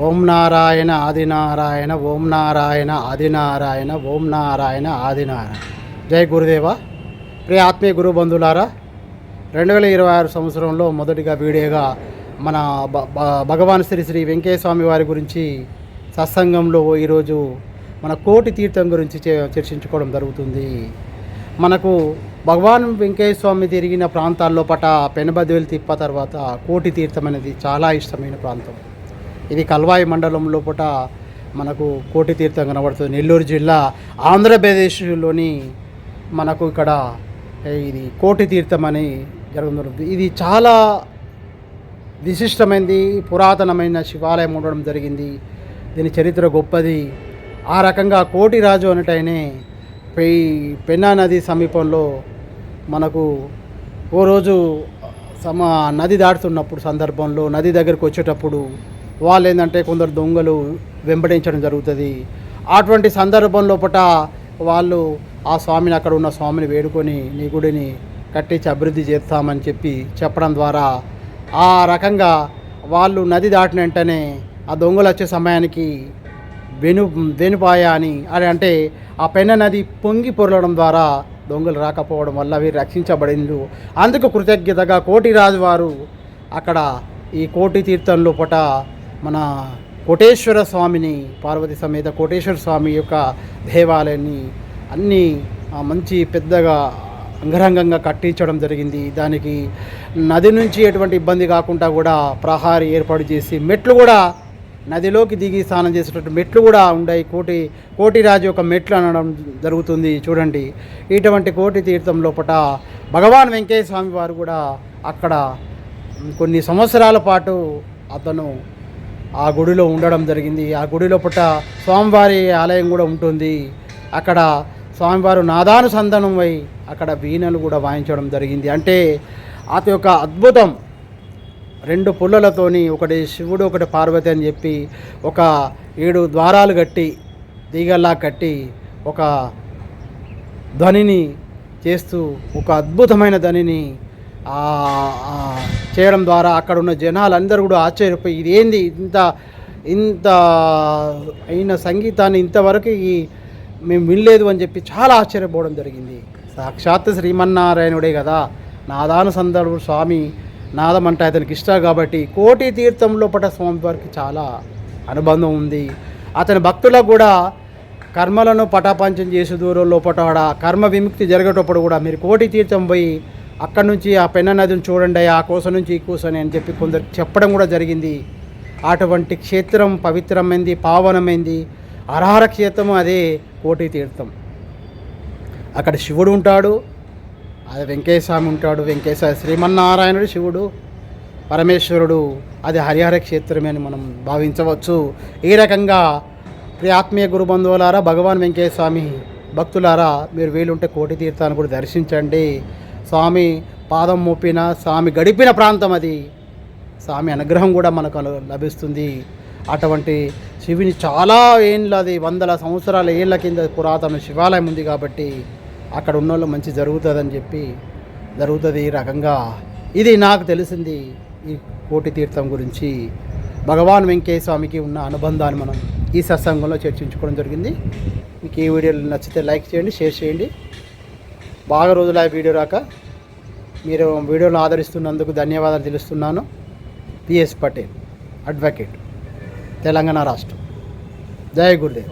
ఓం నారాయణ ఆదినారాయణ ఓం నారాయణ ఆదినారాయణ ఓం నారాయణ ఆదినారాయణ. జై గురుదేవ. ప్రియ ఆత్మీయ గురు బంధులారా రెండు వేల ఇరవై ఆరు సంవత్సరంలో మొదటిగా వీడియోగా మన భగవాన్ శ్రీ శ్రీ వెంకయ్య స్వామి వారి గురించి సత్సంగంలో ఈరోజు మన కోటి తీర్థం గురించి చే- చర్చించుకోవడం జరుగుతుంది. మనకు భగవాన్ వెంకయ్య స్వామి తిరిగిన ప్రాంతాల్లో పట పెనబదివేలు తిప్ప తర్వాత కోటి తీర్థం అనేది చాలా ఇష్టమైన ప్రాంతం. ఇది కల్వాయి మండలం లోపల మనకు కోటి తీర్థం కనబడుతుంది. నెల్లూరు జిల్లా ఆంధ్రప్రదేశ్లోని మనకు ఇక్కడ ఇది కోటి తీర్థం అని జరుగుతుంది. ఇది చాలా విశిష్టమైనది పురాతనమైన శివాలయం ఉండడం జరిగింది. దీని చరిత్ర గొప్పది. ఆ రకంగా కోటి రాజు అనటైనే పె పెన్నా నది సమీపంలో మనకు ఓ రోజు సమ నది దాటుతున్నప్పుడు సందర్భంలో నది దగ్గరికి వచ్చేటప్పుడు వాళ్ళు ఏంటంటే కొందరు దొంగలు వెంబడించడం జరుగుతుంది. అటువంటి సందర్భం లోపల వాళ్ళు ఆ స్వామిని అక్కడ ఉన్న స్వామిని వేడుకొని నీ గుడిని కట్టించి అభివృద్ధి చేస్తామని చెప్పి చెప్పడం ద్వారా ఆ రకంగా వాళ్ళు నది దాటిన వెంటనే ఆ దొంగలు వచ్చే సమయానికి వెను వెనుపాయ అని అని అంటే ఆ పెన్న నది పొంగి పొరలడం ద్వారా దొంగలు రాకపోవడం వల్ల అవి రక్షించబడింది అందుకు కృతజ్ఞతగా కోటిరాజు వారు అక్కడ ఈ కోటి తీర్థం లోపట మన కోటేశ్వర స్వామిని పార్వతి సమేత కోటేశ్వర స్వామి యొక్క దేవాలయాన్ని అన్నీ మంచి పెద్దగా అంగరంగంగా కట్టించడం జరిగింది. దానికి నది నుంచి ఎటువంటి ఇబ్బంది కాకుండా కూడా ప్రహారీ ఏర్పాటు చేసి మెట్లు కూడా నదిలోకి దిగి స్నానం చేసేటట్టు మెట్లు కూడా ఉన్నాయి కోటి కోటిరాజు యొక్క మెట్లు అనడం జరుగుతుంది చూడండి. ఇటువంటి కోటి తీర్థం లోపట భగవాన్ వెంకయ్య స్వామి వారు కూడా అక్కడ కొన్ని సంవత్సరాల పాటు అతను ఆ గుడిలో ఉండడం జరిగింది. ఆ గుడి లోపట స్వామివారి ఆలయం కూడా ఉంటుంది. అక్కడ స్వామివారు నాదానుసంధానం అయి అక్కడ వీణలు కూడా వాయించడం జరిగింది. అంటే అతి యొక్క అద్భుతం. రెండు పుల్లలతోని ఒకటి శివుడు ఒకటి పార్వతి అని చెప్పి ఒక ఏడు ద్వారాలు కట్టి తీగల్లా కట్టి ఒక ధ్వనిని చేస్తూ ఒక అద్భుతమైన ధ్వనిని చేయడం ద్వారా అక్కడ ఉన్న జనాలందరూ కూడా ఆశ్చర్యపోయి ఇదేంది ఇంత ఇంత అయిన సంగీతాన్ని ఇంతవరకు ఈ మేము వినలేదు అని చెప్పి చాలా ఆశ్చర్యపోవడం జరిగింది. సాక్షాత్ శ్రీమన్నారాయణుడే కదా. నాదానుసందరుడు స్వామి నాదం అంటే అతనికి ఇష్టం కాబట్టి కోటి తీర్థం లోపల స్వామి వారికి చాలా అనుబంధం ఉంది. అతని భక్తులకు కూడా కర్మలను పటాపంచం చేసే దూరం లోపల కర్మ విముక్తి జరిగేటప్పుడు కూడా మీరు కోటి తీర్థం పోయి అక్కడ నుంచి ఆ పెన్న నదిని చూడండి ఆ కోస నుంచి ఈ కోసని అని చెప్పి కొందరు చెప్పడం కూడా జరిగింది. అటువంటి క్షేత్రం పవిత్రమైంది పావనమైంది. అర్హర క్షేత్రం అదే కోటి తీర్థం. అక్కడ శివుడు ఉంటాడు అది వెంకయ్య స్వామి ఉంటాడు వెంకయ్య శ్రీమన్నారాయణుడు శివుడు పరమేశ్వరుడు అది హరిహర క్షేత్రమే అని మనం భావించవచ్చు. ఈ రకంగా ప్రియ ఆత్మీయ గురు బంధువులారా భగవాన్ వెంకయ్య స్వామి భక్తులారా మీరు వీలుంటే కోటి తీర్థాన్ని కూడా దర్శించండి. స్వామి పాదం మోపిన స్వామి గడిపిన ప్రాంతం అది. స్వామి అనుగ్రహం కూడా మనకు లభిస్తుంది. అటువంటి శివుని చాలా ఏండ్లది వందల సంవత్సరాల ఏళ్ళ కింద పురాతన శివాలయం ఉంది కాబట్టి అక్కడ ఉన్న వాళ్ళు మంచి జరుగుతుందని చెప్పి జరుగుతుంది ఈ రకంగా. ఇది నాకు తెలిసింది ఈ కోటి తీర్థం గురించి. భగవాన్ వెంకయ్య స్వామికి ఉన్న అనుబంధాన్ని మనం ఈ సత్సంగంలో చర్చించుకోవడం జరిగింది. మీకు ఈ వీడియోలు నచ్చితే లైక్ చేయండి షేర్ చేయండి. బాగా రోజులు ఆ వీడియో రాక మీరు వీడియోను ఆదరిస్తున్నందుకు ధన్యవాదాలు తెలుస్తున్నాను. పిఎస్ పటేల్ అడ్వకేట్ తెలంగాణ రాష్ట్రం. జయ గురుదేవ్.